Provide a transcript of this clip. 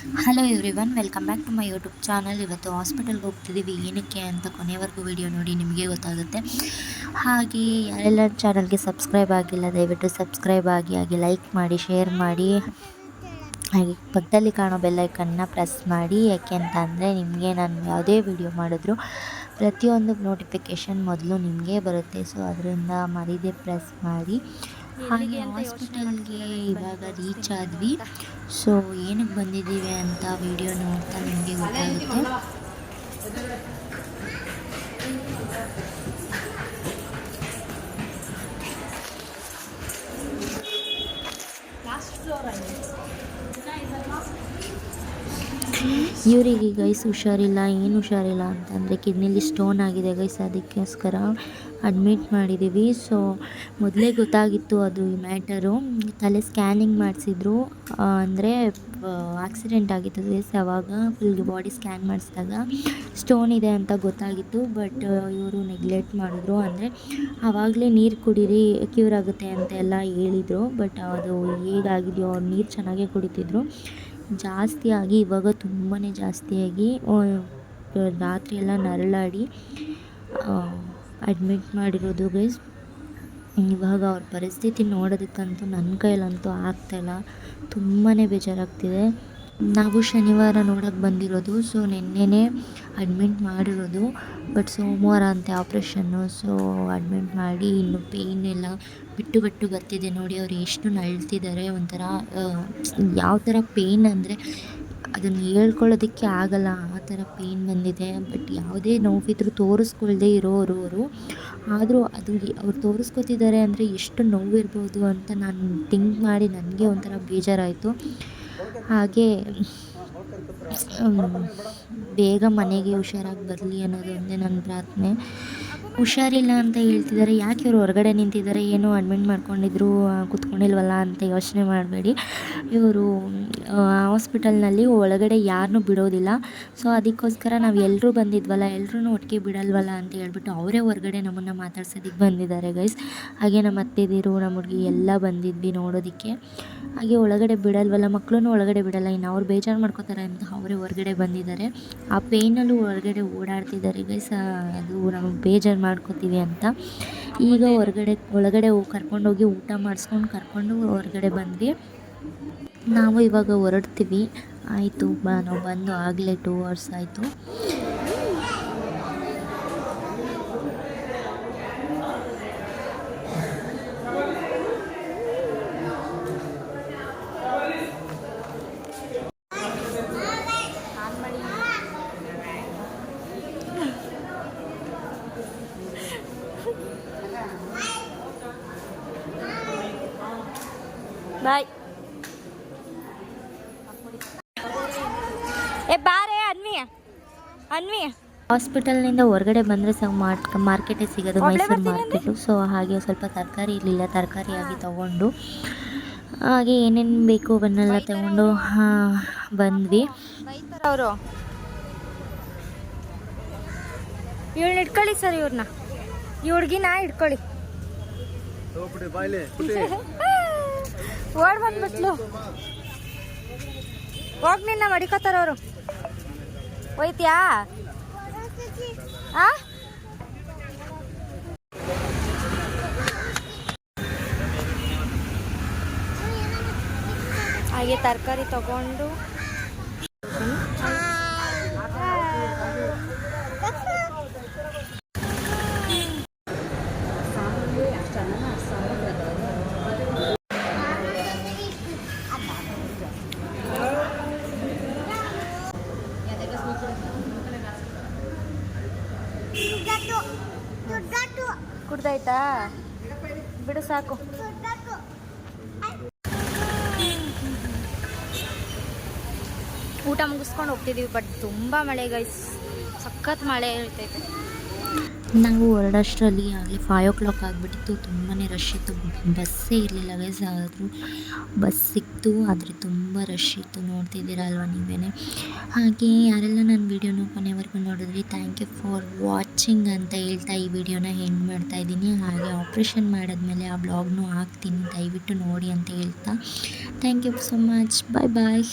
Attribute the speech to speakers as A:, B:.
A: Hello everyone welcome back to my YouTube channel ಇವತ್ತು ಹಾಸ್ಪಿಟಲ್ಗೆ ಹೋಗ್ತಿದ್ದೀವಿ ಏನಕ್ಕೆ ಅಂತ ಕೊನೆವರೆಗೂ ವಿಡಿಯೋ ನೋಡಿ ನಿಮಗೆ ಗೊತ್ತಾಗುತ್ತೆ. ಹಾಗೆ ಯಾರೆಲ್ಲ ಚಾನಲ್ಗೆ ಸಬ್ಸ್ಕ್ರೈಬ್ ಆಗಿಲ್ಲ ದಯವಿಟ್ಟು ಸಬ್ಸ್ಕ್ರೈಬ್ ಆಗಿ ಹಾಗೆ ಲೈಕ್ ಮಾಡಿ ಶೇರ್ ಮಾಡಿ. ಹಾಗೆ ಪಕ್ಕದಲ್ಲಿ ಕಾಣೋ ಬೆಲ್ಲೈಕನ್ನ ಪ್ರೆಸ್ ಮಾಡಿ. ಯಾಕೆ ಅಂತ ಅಂದರೆ ನಿಮಗೆ ನಾನು ಯಾವುದೇ ವಿಡಿಯೋ ಮಾಡಿದ್ರು ಪ್ರತಿಯೊಂದು ನೋಟಿಫಿಕೇಷನ್ ಮೊದಲು ನಿಮಗೆ ಬರುತ್ತೆ. ಸೊ ಅದರಿಂದ ಮರಿದೇ ಪ್ರೆಸ್ ಮಾಡಿ. ಹಾಗೆ ಹಾಸ್ಪಿಟಲ್ಗೆ ಇವಾಗ ರೀಚ್ ಆದ್ವಿ. ಸೊ ಏನಕ್ಕೆ ಬಂದಿದ್ದೀವಿ ಅಂತ ವಿಡಿಯೋ ನೋಡ್ತಾ ನಿಮಗೆ ಗೊತ್ತಾಗುತ್ತೆ. ಇವರಿಗೆ ಗೈಸ್ ಹುಷಾರಿಲ್ಲ, ಏನು ಹುಷಾರಿಲ್ಲ ಅಂತಂದರೆ ಕಿಡ್ನಿಲಿ ಸ್ಟೋನ್ ಆಗಿದೆ ಗೈಸ್ ಅದಕ್ಕೋಸ್ಕರ ಅಡ್ಮಿಟ್ ಮಾಡಿದ್ದೀವಿ ಸೊ ಮೊದಲೇ ಗೊತ್ತಾಗಿತ್ತು ಅದು ಈ ಮ್ಯಾಟರು ತಲೆ ಸ್ಕ್ಯಾನಿಂಗ್ ಮಾಡಿಸಿದ್ರು. ಅಂದರೆ ಆಕ್ಸಿಡೆಂಟ್ ಆಗಿತ್ತು ಗೈಸ್. ಅವಾಗ ಫುಲ್ ಬಾಡಿ ಸ್ಕ್ಯಾನ್ ಮಾಡಿಸಿದಾಗ ಸ್ಟೋನ್ ಇದೆ ಅಂತ ಗೊತ್ತಾಗಿತ್ತು. ಬಟ್ ಇವರು ನೆಗ್ಲೆಕ್ಟ್ ಮಾಡಿದ್ರು. ಅಂದರೆ ಆವಾಗಲೇ ನೀರು ಕುಡೀರಿ ಕ್ಯೂರ್ ಆಗುತ್ತೆ ಅಂತೆಲ್ಲ ಹೇಳಿದರು. ಬಟ್ ಅದು ಹೇಗಾಗಿದೆಯೋ ಅವ್ರು ನೀರು ಚೆನ್ನಾಗೇ ಕುಡಿತಿದ್ರು. ಜಾಸ್ತಿ ಆಗಿ ಇವಾಗ ತುಂಬಾ ಜಾಸ್ತಿಯಾಗಿ ರಾತ್ರಿ ಎಲ್ಲ ನರಳಾಡಿ ಅಡ್ಮಿಟ್ ಮಾಡಿರೋದು ಗೈಸ್ ಇವಾಗ ಅವ್ರ ಪರಿಸ್ಥಿತಿ ನೋಡೋದಕ್ಕಂತೂ ನನ್ನ ಕೈಲಂತೂ ಆಗ್ತಾಯಿಲ್ಲ ತುಂಬಾ ಬೇಜಾರಾಗ್ತಿದೆ. ನಾವು ಶನಿವಾರ ನೋಡೋಕ್ಕೆ ಬಂದಿರೋದು ಸೊ ನಿನ್ನೆನೇ ಅಡ್ಮಿಟ್ ಮಾಡಿರೋದು. ಬಟ್ ಸೋಮವಾರ ಅಂತೆ ಆಪ್ರೇಷನ್ನು ಸೊ ಅಡ್ಮಿಟ್ ಮಾಡಿ ಇನ್ನು ಪೇಯ್ನ್ ಎಲ್ಲ ಬಿಟ್ಟು ಬಿಟ್ಟು ಬರ್ತಿದೆ ನೋಡಿ, ಅವ್ರು ಎಷ್ಟು ನಳ್ತಿದ್ದಾರೆ ಒಂಥರ ಯಾವ ಥರ ಪೇಯ್ನ್ ಅಂದರೆ ಅದನ್ನು ಹೇಳ್ಕೊಳ್ಳೋದಕ್ಕೆ ಆಗಲ್ಲ, ಆ ಥರ ಪೇಯ್ನ್ ಬಂದಿದೆ. ಬಟ್ ಯಾವುದೇ ನೋವಿದ್ರೂ ತೋರಿಸ್ಕೊಳ್ದೆ ಇರೋರು ಅವರು. ಆದರೂ ಅದು ಅವ್ರು ತೋರಿಸ್ಕೊತಿದ್ದಾರೆ ಅಂದರೆ ಎಷ್ಟು ನೋವಿರ್ಬೋದು ಅಂತ ನಾನು ಥಿಂಕ್ ಮಾಡಿ, ನನಗೆ ಒಂಥರ ಬೇಜಾರಾಯಿತು. ಹಾಗೆ ಬೇಗ ಮನೆಗೆ ಹುಷಾರಾಗಿ ಬರಲಿ ಅನ್ನೋದು ಒಂದೇ ನನ್ನ ಪ್ರಾರ್ಥನೆ. ಹುಷಾರಿಲ್ಲ ಅಂತ ಹೇಳ್ತಿದ್ದಾರೆ. ಯಾಕೆ ಇವರು ಹೊರಗಡೆ ನಿಂತಿದ್ದಾರೆ? ಏನು ಅಡ್ಮಿಟ್ ಮಾಡ್ಕೊಂಡಿದ್ರು ಕೂತ್ಕೊಂಡಿಲ್ವಲ್ಲ ಅಂತ ಯೋಚನೆ ಮಾಡಬೇಡಿ. ಇವರು ಹಾಸ್ಪಿಟಲ್ನಲ್ಲಿ ಒಳಗಡೆ ಯಾರನ್ನೂ ಬಿಡೋದಿಲ್ಲ. ಸೊ ಅದಕ್ಕೋಸ್ಕರ ನಾವು ಎಲ್ಲರೂ ಬಂದಿದ್ವಲ್ಲ ಎಲ್ಲರೂ ಒಟ್ಟಿಗೆ ಬಿಡಲ್ವಲ್ಲ ಅಂತ ಹೇಳ್ಬಿಟ್ಟು ಅವರೇ ಹೊರಗಡೆ ನಮ್ಮನ್ನು ಮಾತಾಡ್ಸೋದಕ್ಕೆ ಬಂದಿದ್ದಾರೆ ಗೈಸ್ ಹಾಗೆ ನಮ್ಮ ಅತ್ತೆದಿರು, ನಮ್ಮ ಹುಡುಗಿ ಎಲ್ಲ ಬಂದಿದ್ವಿ ನೋಡೋದಕ್ಕೆ. ಹಾಗೆ ಒಳಗಡೆ ಬಿಡಲ್ವಲ್ಲ ಮಕ್ಕಳೂ ಒಳಗಡೆ ಬಿಡಲ್ಲ. ಇನ್ನು ಅವ್ರು ಬೇಜಾರು ಮಾಡ್ಕೋತಾರೆ ಅಂತ ಅವರೇ ಹೊರಗಡೆ ಬಂದಿದ್ದಾರೆ. ಆ ಪೇಯ್ನಲ್ಲೂ ಹೊರಗಡೆ ಓಡಾಡ್ತಿದ್ದಾರೆ ಗೈಸ್ ಅದು ನಮಗೆ ಬೇಜಾರು ಮಾಡ್ಕೋತೀವಿ ಅಂತ. ಈಗ ಹೊರಗಡೆ, ಒಳಗಡೆ ಹೋಗಿ ಕರ್ಕೊಂಡೋಗಿ ಊಟ ಮಾಡಿಸ್ಕೊಂಡು ಕರ್ಕೊಂಡು ಹೊರಗಡೆ ಬಂದ್ವಿ. ನಾವು ಇವಾಗ ಹೊರಡ್ತೀವಿ. ಆಯಿತು, ಬಾ, ನಾವು ಬಂದು ಆಗಲೇ ಟೂ ಅವರ್ಸ್ ಆಯಿತು.
B: ಬಾಯ್. ಏ ಬಾರೇ ಅನ್ವಿ. ಅನ್ವಿ.
A: ಹಾಸ್ಪಿಟಲ್ನಿಂದ ಹೊರಗಡೆ ಬಂದರೆ ಸಹ ಮಾರ್ಕ್ ಮಾರ್ಕೆಟೇ ಸಿಗೋದು ಮೈಸೂರು ಮಾರ್ಕೆಟು. ಸೊ ಹಾಗೆ ಸ್ವಲ್ಪ ತರಕಾರಿ ಇರಲಿಲ್ಲ ತರಕಾರಿ ಆಗಿ ತೊಗೊಂಡು. ಹಾಗೆ ಏನೇನು ಬೇಕು ಅವನ್ನೆಲ್ಲ ತಗೊಂಡು ಬಂದ್ವಿ.
B: ಅವರು? ಇವ್ಳನ್ನ ಇಟ್ಕೊಳ್ಳಿ ಸರ್ ಇವ್ರನ್ನ ಈ ಹುಡುಗಿನ ಇಟ್ಕೊಳ್ಳಿ. ಓಡ್ ಬಂದ್ಬಿಟ್ಲು. ಹೋಗ್ ನಿನ್ನ ಮಡಿಕೋತಾರ ಅವರು. ಹೋಯ್ತ್ಯಾ? ಆ? ಹಾಗೆ ತರಕಾರಿ ತಗೊಂಡು ಕುಡ್ದಾಯ್ತಾ ಬಿಡು ಸಾಕು. ಊಟ ಮುಗಿಸ್ಕೊಂಡು ಹೋಗ್ತಿದೀವಿ ಬಟ್ ತುಂಬಾ ಮಳೆ ಗೈಸ್ ಸಖತ್ ಮಳೆ ಇರ್ತೈತೆ.
A: ನಾವು ಹೊರಡಷ್ಟರಲ್ಲಿ ಆಗಲಿ ಫೈವ್ ಓ ಕ್ಲಾಕ್ ಆಗಿಬಿಟ್ಟಿತ್ತು ತುಂಬಾ ರಶ್ ಇತ್ತು. ಬಸ್ಸೇ ಇರಲಿಲ್ಲ ಗೈಸ್ ಆದರೂ ಬಸ್ ಸಿಕ್ತು. ಆದರೆ ತುಂಬ ರಶ್ ಇತ್ತು. ನೋಡ್ತಿದ್ದೀರ ಅಲ್ವಾ ನೀವೇ ಹಾಗೆ ಯಾರೆಲ್ಲ ನನ್ನ ವೀಡಿಯೋನ ಕೊನೆವರೆಗೂ ನೋಡಿದ್ರಿ ಥ್ಯಾಂಕ್ ಯು ಫಾರ್ ವಾಚಿಂಗ್ ಅಂತ ಹೇಳ್ತಾ ಈ ವಿಡಿಯೋನ ಹೆಂಡ್ ಮಾಡ್ತಾ ಇದ್ದೀನಿ. ಹಾಗೆ ಆಪ್ರೇಷನ್ ಮಾಡಿದ್ಮೇಲೆ ಆ ಬ್ಲಾಗ್ನೂ ಹಾಕ್ತೀನಿ. ದಯವಿಟ್ಟು ನೋಡಿ ಅಂತ ಹೇಳ್ತಾ. Thank you so much bye bye